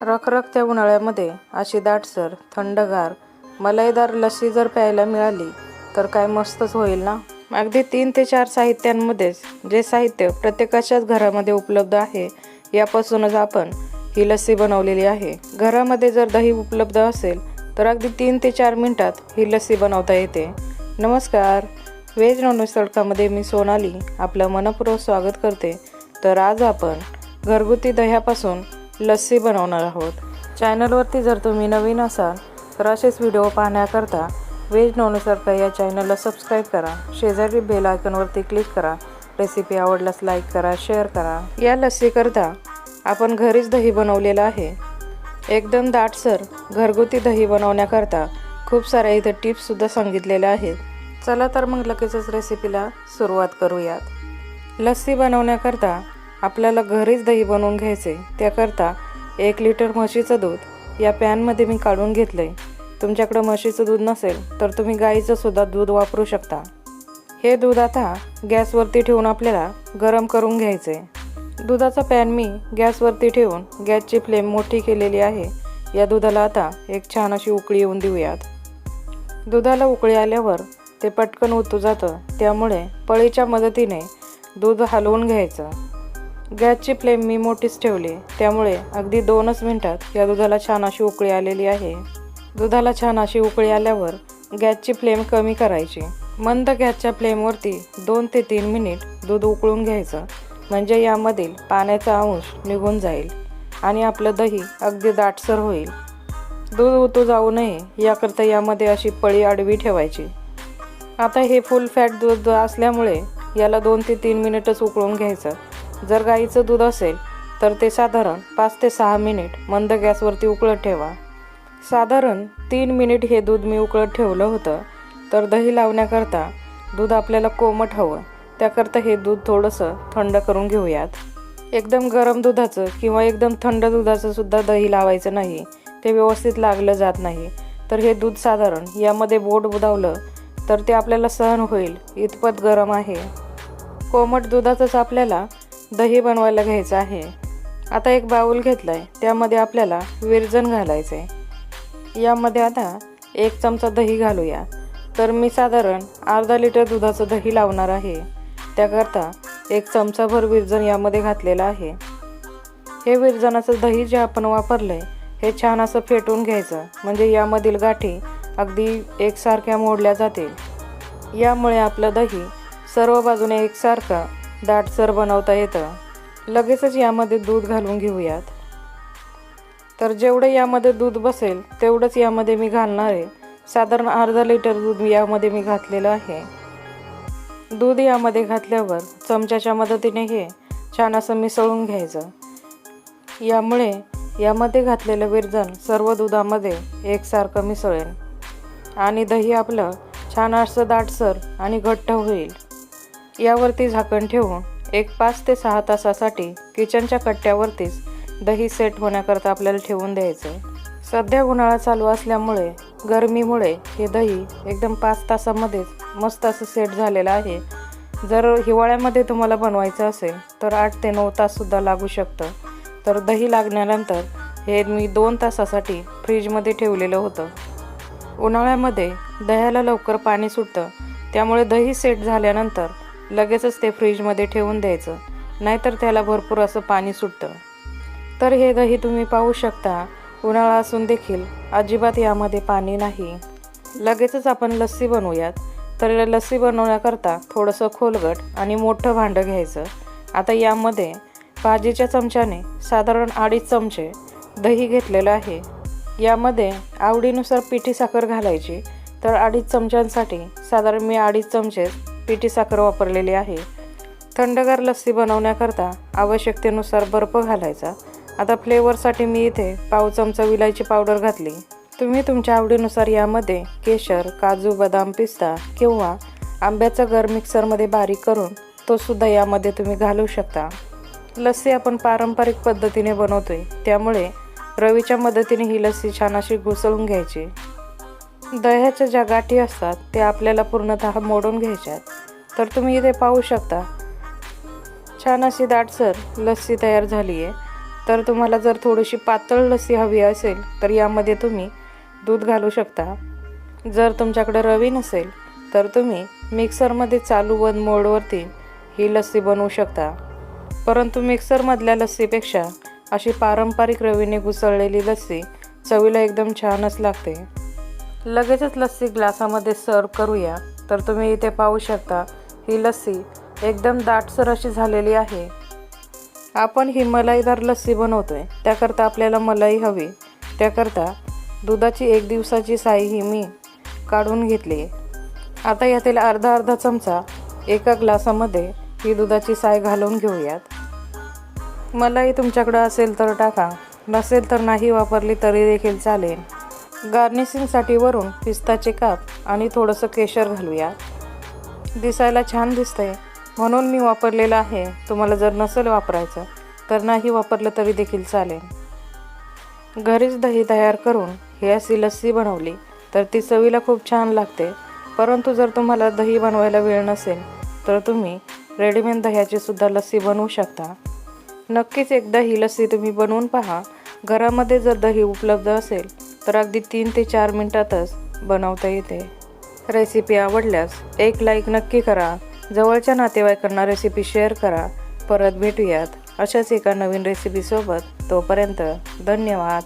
रखरखत्या उन्हाळ्यामध्ये अशी दाटसर थंडगार मलईदार लस्सी जर प्यायला मिळाली तर काय मस्तच होईल ना? अगदी तीन ते चार साहित्यांमध्येच जे साहित्य प्रत्येकाच्याच घरामध्ये उपलब्ध आहे यापासूनच आपण ही लस्सी बनवलेली आहे. घरामध्ये जर दही उपलब्ध असेल तर अगदी तीन ते चार मिनटात ही लस्सी बनवता येते. नमस्कार! व्हेज नॉनव्हेज तडकामध्ये मी सोनाली आपलं मनपूर्वक स्वागत करते. तर आज आपण घरगुती दह्यापासून लस्सी बनवणार आहोत. चॅनलवरती जर तुम्ही नवीन असाल तर असेच व्हिडिओ पाहण्याकरता व्हेज नॉनव्हेज या चॅनलला सबस्क्राईब करा. शेजारी बेल आयकॉनवरती क्लिक करा. रेसिपी आवडल्यास लाईक करा शेअर करा. या लस्सीकरता आपण घरीच दही बनवलेलं आहे. एकदम दाटसर घरगुती दही बनवण्याकरता खूप साऱ्या इथे टिप्ससुद्धा सांगितलेल्या आहेत. चला तर मग लगेचच रेसिपीला सुरुवात करूयात. लस्सी बनवण्याकरता आपल्याला घरीच दही बनवून घ्यायचे त्याकरता एक लिटर म्हशीचं दूध या पॅनमध्ये मी काढून घेतलं आहे तुमच्याकडं म्हशीचं दूध नसेल तर तुम्ही गाईचं सुद्धा दूध वापरू शकता. हे दूध आता गॅसवरती ठेवून आपल्याला गरम करून घ्यायचे. दुधाचा पॅन मी गॅसवरती ठेवून गॅसची फ्लेम मोठी केलेली आहे. या दुधाला आता एक छान अशी उकळी येऊन देऊयात. दुधाला उकळी आल्यावर ते पटकन उतू जातं त्यामुळे पळीच्या मदतीने दूध हलवून घ्यायचं. गॅसची फ्लेम मी मोठीच ठेवली. त्यामुळे अगदी दोनच मिनटात या दुधाला छान अशी उकळी आलेली आहे. दुधाला छान अशी उकळी आल्यावर गॅसची फ्लेम कमी करायची. मंद गॅसच्या फ्लेमवरती दोन ते तीन मिनिट दूध उकळून घ्यायचं. म्हणजे यामधील पाण्याचा अंश निघून जाईल आणि आपलं दही अगदी दाटसर होईल. दूध उतू जाऊ नये याकरता यामध्ये अशी पळी आडवी ठेवायची. आता हे फुल फॅट दूध असल्यामुळे याला दोन ते तीन मिनिटच उकळून घ्यायचं. जर गाईचं दूध असेल तर ते साधारण पाच ते सहा मिनिट मंद गॅसवरती उकळत ठेवा. साधारण तीन मिनिट हे दूध मी उकळत ठेवलं होतं तर दही लावण्याकरता दूध आपल्याला कोमट हवं. त्याकरता हे दूध थोडंसं थंड करून घेऊयात. एकदम गरम दुधाचं किंवा एकदम थंड दुधाचं सुद्धा दही लावायचं नाही. ते व्यवस्थित लागलं जात नाही. तर हे दूध साधारण यामध्ये बोट बुदावलं तर ते आपल्याला सहन होईल. इतपत गरम आहे. कोमट दुधाचंच आपल्याला दही बनवायला घ्यायचं आहे. आता एक बाऊल घेतला आहे त्यामध्ये आपल्याला विरजन घालायचं आहे यामध्ये आता एक चमचा दही घालूया. तर मी साधारण अर्धा लिटर दुधाचं दही लावणार आहे. त्याकरता एक चमचाभर विरजन यामध्ये घातलेलं आहे. हे विरजनाचं दही जे आपण वापरलं आहे हे छान असं फेटून घ्यायचं. म्हणजे यामधील गाठी अगदी एकसारख्या मोडल्या जातील. यामुळे आपलं दही सर्व बाजूने एकसारखं दाटसर बनवता येतं. लगेचच यामध्ये दूध घालून घेऊयात. तर जेवढं यामध्ये दूध बसेल तेवढंच यामध्ये मी घालणार आहे. साधारण अर्धा लिटर दूध यामध्ये मी घातलेलं आहे. दूध यामध्ये घातल्यावर चमच्याच्या मदतीने हे छान असं मिसळून घ्यायचं. यामुळे यामध्ये घातलेलं विरजन सर्व दुधामध्ये एकसारखं मिसळेल. आणि दही आपलं छान असं दाटसर आणि घट्ट होईल. यावरती झाकण ठेवून एक पाच ते सहा तासासाठी किचनच्या कट्ट्यावरतीच दही सेट होण्याकरता आपल्याला ठेवून द्यायचं. सध्या उन्हाळा चालू असल्यामुळे गरमीमुळे हे दही एकदम पाच तासामध्येच मस्त असं सेट झालेलं आहे. जर हिवाळ्यामध्ये तुम्हाला बनवायचं असेल तर आठ ते नऊ ताससुद्धा लागू शकतं. तर दही लागल्यानंतर हे मी दोन तासासाठी फ्रीजमध्ये ठेवलेलं होतं. उन्हाळ्यामध्ये दह्याला लवकर पाणी सुटतं. त्यामुळे दही सेट झाल्यानंतर लगेचच ते फ्रीजमध्ये ठेवून द्यायचं. नाहीतर त्याला भरपूर असं पाणी सुटतं. तर हे दही तुम्ही पाहू शकता. उन्हाळा असून देखील अजिबात यामध्ये पाणी नाही. लगेचच आपण लस्सी बनवूयात. तर लस्सी बनवण्याकरता थोडंसं खोलगट आणि मोठं भांडं घ्यायचं. आता यामध्ये भाजीच्या चमच्याने साधारण अडीच चमचे दही घेतलेलं आहे. यामध्ये आवडीनुसार पिठी साखर घालायची. तर अडीच चमच्यांसाठी साधारण मी अडीच चमचे पिठी साखर वापरलेली आहे. थंडगार लस्सी बनवण्याकरता आवश्यकतेनुसार बर्फ घालायचा. आता फ्लेवरसाठी मी इथे पाव चमचा विलायची पावडर घातली. तुम्ही तुमच्या आवडीनुसार यामध्ये केशर काजू बदाम पिस्ता किंवा आंब्याचा गर मिक्सरमध्ये बारीक करून तो सुद्धा यामध्ये तुम्ही घालू शकता. लस्सी आपण पारंपरिक पद्धतीने बनवतोय. त्यामुळे रवीच्या मदतीने ही लस्सी छान अशी घुसळून घ्यायची. दह्याच्या ज्या गाठी असतात ते आपल्याला पूर्णतः मोडून घ्यायच्यात. तर तुम्ही इथे पाहू शकता. छान अशी दाटसर लस्सी तयार झाली आहे तर तुम्हाला जर थोडीशी पातळ लस्सी हवी असेल तर यामध्ये तुम्ही दूध घालू शकता. जर तुमच्याकडे रवी नसेल तर तुम्ही मिक्सरमध्ये चालू बंद मोडवरती ही लस्सी बनवू शकता. परंतु मिक्सरमधल्या लस्सीपेक्षा अशी पारंपरिक रवीने घुसळलेली लस्सी चवीला एकदम छानच लागते. लगेचच लस्सी ग्लासामध्ये सर्व करूया. तर तुम्ही इथे पाहू शकता ही लस्सी एकदम दाटसर अशी झालेली आहे. आपण ही मलाईदार लस्सी बनवतो आहे त्याकरता आपल्याला मलाई हवी. त्याकरता दुधाची एक दिवसाची साई ही मी काढून घेतली. आता यातील अर्धा अर्धा चमचा एका ग्लासामध्ये ही दुधाची साय घालून घेऊयात. मलाई तुमच्याकडं असेल तर टाका. नसेल तर नाही वापरली तरी देखील चालेल. गार्निशिंगसाठी वरून पिस्ताचे काप आणि थोडंसं केशर घालूया. दिसायला छान दिसतंय. म्हणून मी वापरलेलं आहे. तुम्हाला जर नसेल वापरायचं तर नाही वापरलं तरी देखील चालेल. घरीच दही तयार करून ही अशी लस्सी बनवली तर ती चवीला खूप छान लागते. परंतु जर तुम्हाला दही बनवायला वेळ नसेल तर तुम्ही रेडीमेड दह्याची सुद्धा लस्सी बनवू शकता. नक्कीच एकदा ही लस्सी तुम्ही बनवून पहा. घरामध्ये जर दही उपलब्ध असेल तर अगदी तीन ते चार मिनटातच बनवता येते. रेसिपी आवडल्यास एक लाईक नक्की करा. जवळच्या नातेवाईकांना रेसिपी शेअर करा. परत भेटूयात अशाच एका नवीन रेसिपीसोबत तोपर्यंत धन्यवाद.